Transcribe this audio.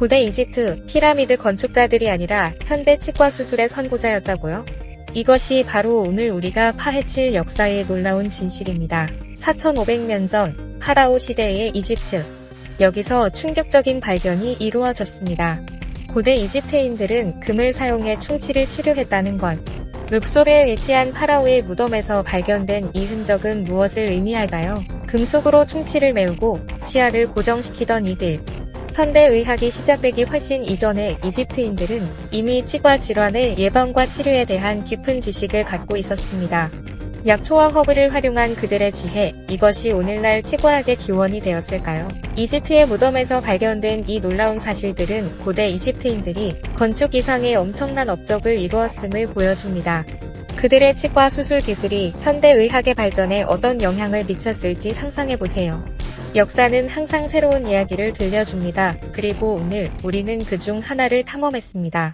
고대 이집트 피라미드 건축가들이 아니라 현대 치과 수술의 선구자였다고요? 이것이 바로 오늘 우리가 파헤칠 역사의 놀라운 진실입니다. 4500년 전 파라오 시대의 이집트. 여기서 충격적인 발견이 이루어졌습니다. 고대 이집트인들은 금을 사용해 충치를 치료했다는 것. 룩솔에 위치한 파라오의 무덤에서 발견된 이 흔적은 무엇을 의미할까요? 금속으로 충치를 메우고 치아를 고정시키던 이들. 현대 의학이 시작되기 훨씬 이전에 이집트인들은 이미 치과 질환의 예방과 치료에 대한 깊은 지식을 갖고 있었습니다. 약초와 허브를 활용한 그들의 지혜, 이것이 오늘날 치과학의 기원이 되었을까요? 이집트의 무덤에서 발견된 이 놀라운 사실들은 고대 이집트인들이 건축 이상의 엄청난 업적을 이루었음을 보여줍니다. 그들의 치과 수술 기술이 현대 의학의 발전에 어떤 영향을 미쳤을지 상상해보세요. 역사는 항상 새로운 이야기를 들려줍니다. 그리고 오늘 우리는 그 중 하나를 탐험했습니다.